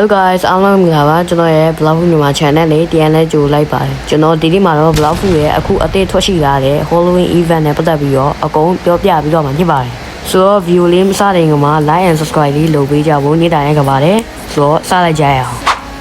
Hello guys အားလုံးမင်္ဂလာပါကျွန်တော်ရဲ့ vlog မြန်မာ channel လေးတရားလဲကြိုလိုက်ပါတယ်ကျွန်တော်ဒီနေ့မှာတော့ vlog ရဲ့အခုအသစ်ထွက်ရှိလာတဲ့ Halloween event နဲ့ပတ်သက်ပြီးတော့အကုန်ပြောပြပြီးတော့မှာဖြစ်ပါတယ်ဆိုတော့ view လေးမစတဲ့ငါမှာ like and subscribe လေးလုပ်ပေးကြဖို့နေ့တိုင်းရကြပါတယ်ဆိုတော့စလိုက်ကြရအောင်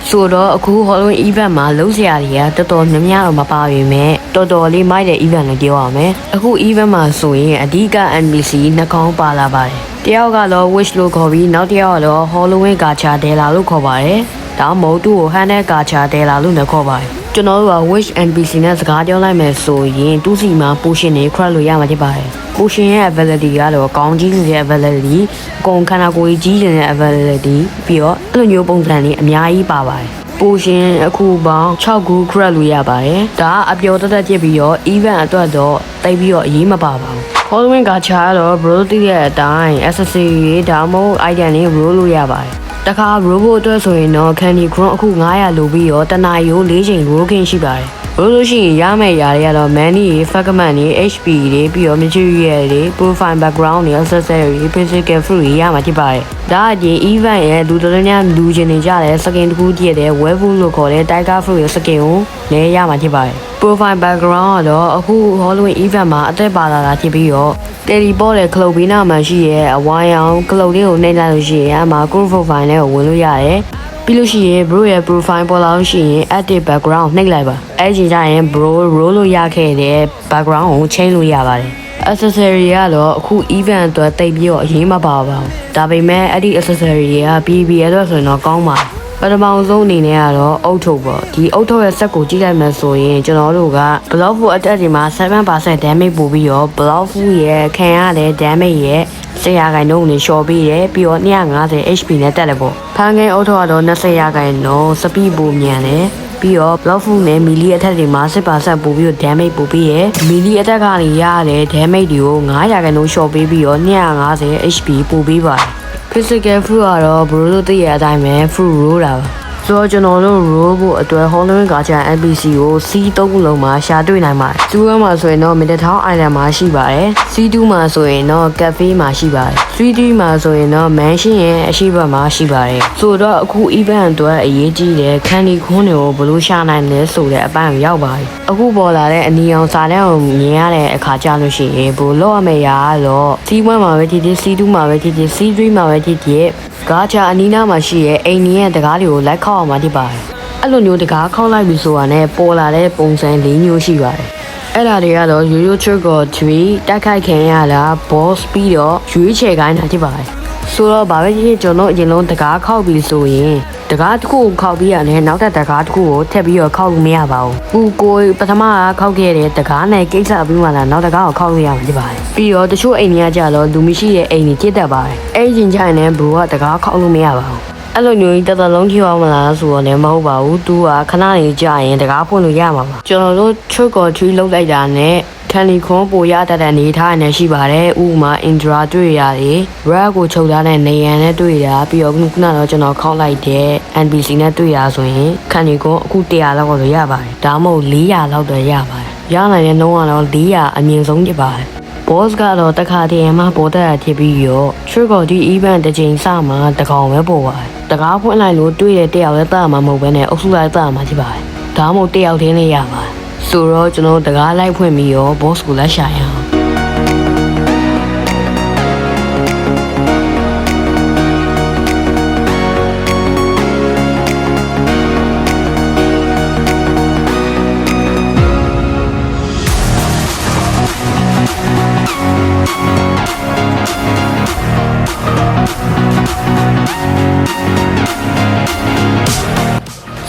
ဆိုတော့အခု Halloween event မှာလုံးစရာတွေကတော်တော်များများတော့မပါပေမဲ့တော်တော်လေးမိုက်တဲ့ event လို့ပြောရမယ်အခု event မှာဆိုရင်အဓိက NPC နှကောင်းပါလာပါတယ်တယောက်ကတော့ wish လို့ခေါ်ပြီးနောက်တစ်ယောက်ကတော့ Halloween gacha ဒဲလာလို့ခေါ်ပါတယ်ဒါမှမဟုတ်သူ့ကို Hannah gacha ဒဲလာလို့လည်းခေါ်ပါတယ် ကျွန်တော်တို့က wish NPC နဲ့စကားပြောလိုက်မယ်ဆိုရင်သူ့စီမှာ potion တွေ craft လို့ရမှာဖြစ်ပါတယ် potion ရဲ့ ability ကတော့ကောင်းကြီးနေတဲ့ ability အကုန်ခန္ဓာကိုယ်ကြီးနေတဲ့ ability ပြီးတော့အဲ့လိုမျိုးပုံစံတွေအများကြီးပါပါတယ် potion အခုပေါင်း6ခု craft လို့ရပါတယ်ဒါကအပျော်တက်တက်ပြစ်ပြီးတော့ event အတွက်တော့တိတ်ပြီးတော့အရေးမပါပါဘူး Halloween gacha ကတော့ bro တည့်ရဲ့အတိုင်း accessory တွေဒါမှမဟုတ် item တွေ roll လို့ရပါတယ် တခါ robot အတွက်ဆိုရင်တော့ candy chrome အခု900လိုပြီးတော့တနာရီကို4ချိန် roll ခင်းရှိပါတယ်ဘလို့လို့ရှိရင်ရမယ့်ຢာတွေကတော့ money တွေ fragment တွေ HP တွေပြီးတော့ material တွေ profile background တွေ accessory တွေ physical fruit တွေရမှာဖြစ်ပါတယ်ဒါအပြင် event ရဲ့လူတော်တော်များလူချင်းနေကြတဲ့ skin တစ်ခုတည်းတဲ့ web food လို့ခေါ်တဲ့ tiger fruit ရဲ့ skin ကိုလည်းရမှာဖြစ်ပါတယ် profile background ကတော့အခု Halloween event မှာအသက်ပါလာတာဖြစ်ပြီးတော့ teleport တဲ့ club ဘေးနားမှာရှိရဲ့အဝိုင်းအောင် club လေးကိုနှိပ်လိုက်လို့ရှိရင်အမှ group profile နဲ့ကိုဝင်လို့ရတယ်ပြီးလို့ရှိရင် bro ရဲ့ profile ပေါ်လာလို့ရှိရင် active background နှိပ်လိုက်ပါအဲ့ဒီကြရင် bro roll လို့ရခဲ့တဲ့ background ကို change လို့ရပါတယ် accessory ကတော့အခု event အတွက်တိတ်ပြီးတော့အရေးမပါပါဘူးဒါပေမဲ့အဲ့ဒီ accessory တွေက BB အတွက်ဆိုရင်တော့ကောင်းပါတယ် ပထမဆုံးအနေနဲ့ကတော့အုတ်ထုတ်ပေါ့ဒီအုတ်ထုတ်ရဲ့ဆက်ကိုကြည့်လိုက်မှဆိုရင်ကျွန်တော်တို့က block food attack ဒီမှာ7% damage ပို့ပြီးတော့ block food ရဲ့ခံရတဲ့ damage ရဲ့ဆရာခိုင်နှုန်းနဲ့ရှော့ပေးတယ်ပြီးတော့250 HP နဲ့တက်တယ်ပေါ့ဖန်ငယ်အုတ်ထုတ်ကတော့20ရာခိုင်နှုန်းစပီးပိုမြန်တယ်ပြီးတော့ block food နဲ့ melee attack တွေမှာ10%ပို့ပြီးတော့ damage ပို့ပြီးရယ် melee attack ကနေရတဲ့ damage တွေကို900ရာခိုင်နှုန်းရှော့ပေးပြီးတော့250 HP ပို့ပေးပါတယ် physical fruit ကတော့ bro တို့သိရတဲ့အတိုင်းပဲ fruit roll တာပါ ဆိုတော့ကျွန်တော်တို့ roll ဖို့အတွက် Halloween gacha NPC ကို C3 လုံးမှာရှာတွေ့နိုင်ပါတယ်။ C1 မှာဆိုရင်တော့ Midtown Island မှာရှိပါတယ်။ C2 မှာဆိုရင်တော့ Cafe မှာရှိပါတယ်။ C3 မှာဆိုရင်တော့ Mansion ရဲ့အရှိတ်ဘက်မှာရှိပါတယ်။ဆိုတော့အခု event အတွက်အရေးကြီးတဲ့ Candy Corn တွေကိုဘယ်လိုရှာနိုင်လဲဆိုတဲ့အပိုင်းကိုရောက်ပါပြီ။အခုပေါ်လာတဲ့အနီအောင်စာတန်းကိုမြင်ရတဲ့အခါကျလို့ရှိရင်ဘယ်လိုလုပ်ရမလဲရတော့ C1 မှာပဲဖြစ်ဖြစ် C2 မှာပဲဖြစ်ဖြစ် C3 မှာပဲဖြစ်ဖြစ် ဂါချာအနီးနားမှာရှိရဲ့အိမ်ကြီးရဲ့တကားတွေကိုလိုက်ခောက်အောင်မှာဖြစ်ပါတယ်။အဲ့လိုမျိုးတကားခောက်လိုက်ပြီဆိုတာနဲ့ပေါ်လာတဲ့ပုံစံ၄မျိုးရှိပါတယ်။အဲ့ဒါတွေကတော့ Yo-Yo Trick or Treat တိုက်ခိုက်ခံရတာ boss ပြီးတော့ရွေးချယ်ခိုင်းတာဖြစ်ပါတယ်။ဆိုတော့ဗာပဲကြီးကျွန်တော်အရင်လုံးတကားခောက်ပြီဆိုရင်တကားတစ်ခုကိုခောက်ပြီးရတယ်နောက်ထပ်တကားတစ်ခုကိုထပ်ပြီးတော့ခောက်လို့မရပါဘူး။ခုကိုပထမကခောက်ခဲ့တဲ့တကားနဲ့ကိစ္စပြီးမှလာနောက်တကားကိုခောက်လို့ရမှာဖြစ်ပါတယ်။ ပြီးတော့တချို့အိမ်တွေကကြတော့လူမရှိတဲ့အိမ်တွေကြည့်တတ်ပါတယ်။အဲ့ဒီချိန်ကျရင်လည်းဘရိုကတကားခောက်လို့မရပါဘူး။အဲ့လိုမျိုးကြီးတော်တော်လုံးခေအောင်မလားဆိုတော့လည်းမဟုတ်ပါဘူး။ तू ကခဏနေကြာရင်တကားဖွင့်လို့ရမှာပါ။ကျွန်တော်တို့ trick or treat လောက်လိုက်တာနဲ့ခံလီခွန်ပိုရတတ်တဲ့အနေထားနဲ့ရှိပါတယ်ဥပမာ Indra တွေ့ရတယ် Red ကိုချုပ်ထားတဲ့နေရန်နဲ့တွေ့တာပြီးတော့ခုနကတော့ကျွန်တော်ခောက်လိုက်တဲ့ NPC နဲ့တွေ့တာဆိုရင်ခံလီခွန်အခု100လောက်တော့ရပါတယ်ဒါမှမဟုတ်400လောက်တော့ရပါတယ်ရနိုင်တဲ့နှုန်းကတော့400အမြင့်ဆုံးဖြစ်ပါတယ် boss ကတော့တခါတည်းမှပေါ်တက်ရဖြစ်ပြီးရော trick or treat event တစ်ချိန်စမှတကောင်ပဲပေါ်ပါတယ်တကားဖွင့်လိုက်လို့တွေ့တဲ့တယောက်လည်းတာမှာမဟုတ်ဘဲနဲ့အုပ်စုလိုက်တာမှာဖြစ်ပါတယ်ဒါမှမဟုတ်တယောက်တည်းနဲ့ရပါတယ်ဆိုတော့ကျွန်တော်တကားလိုက်ဖွင့်ပြီးရော boss ကိုလက်ရှာရအောင်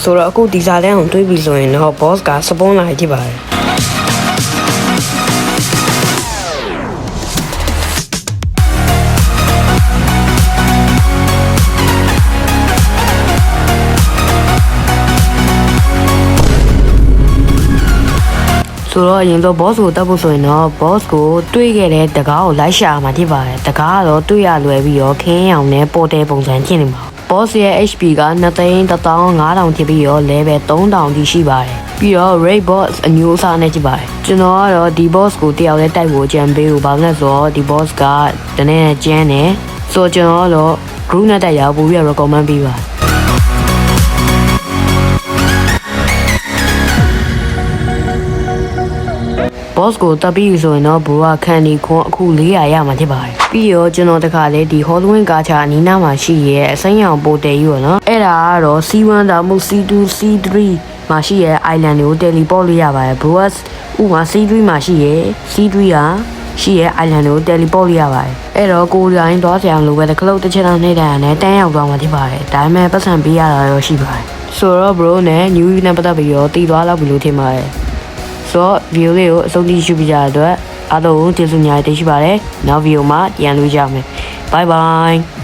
ဆိုတော့အခုဒီဇာတန်းကိုတွေးပြီးဆိုရင်တော့ boss ကစပွန်လာကြည့်ပါတယ်ဆိုတော့အရင်တော့ boss ကိုတက်ဖို့ဆိုရင်တော့ boss ကိုတွေးခဲ့တဲ့တကားကိုလိုက်ရှာမှာဖြစ်ပါတယ်တကားကတော့တွေးရလွယ်ပြီးတော့ခင်းအောင်နဲ့ပေါ်တဲ့ပုံစံဖြစ်နေမှာ boss ရဲ့ HP က2သိန်း15000ဖြစ်ပြီးတော့ level 3000ထိရှိပါတယ်ပြီးတော့ raid boss အမျိုးအစားနဲ့ကြည့်ပါတယ်ကျွန်တော်ကတော့ဒီ boss ကိုတယောက်တည်းတိုက်ဖို့ကြံပေးဖို့ဘာလို့လဲဆိုတော့ဒီ boss ကတနေ့နဲ့ကျန်းတယ်ဆိုတော့ကျွန်တော်ကတော့ group နဲ့တိုက်ရပို့ပြီးတော့ recommend ပေးပါ boss ကိုတပ်ပြီးဆိုရင်တော့ဘူကခန်ဒီခွန်အခု400ရမှာဖြစ်ပါတယ်ပြီးရောကျွန်တော်တခါလေဒီ Halloween ကာချာအနီးနားမှာရှိရဲ့အစိမ်းရောင်ပိုတယ်ကြီးပေါ့နော်အဲ့ဒါကတော့ C1 ဒါမှမဟုတ် C2 C3 မှာရှိရဲ့ island တွေကို teleport လုပ်ရပါတယ်ဘူကဥမာ C3 မှာရှိရဲ့ C3 ကရှိရဲ့ island ကို teleport လုပ်ရပါတယ်အဲ့တော့ကိုယ်တိုင်သွားစရာမလိုပဲတစ်ခလုတ်တစ်ချက်တော့နှိမ့်တယ်နဲ့တန်းရောက်သွားမှာဖြစ်ပါတယ်ဒါပေမဲ့ပတ်စံပေးရတာတော့ရှိပါတယ်ဆိုတော့ bro နဲ့ new week နဲ့ပတ်သက်ပြီးတော့တည်သွားလောက်ပြီလို့ထင်ပါတယ် ဆိုတော့ view လေးကိုအဆုံးထိရှုပြကြတဲ့အတွက်အားလုံးကျေးဇူးများတင်ရှိပါတယ်နောက် video မှာပြန်တွေ့ကြမယ် bye bye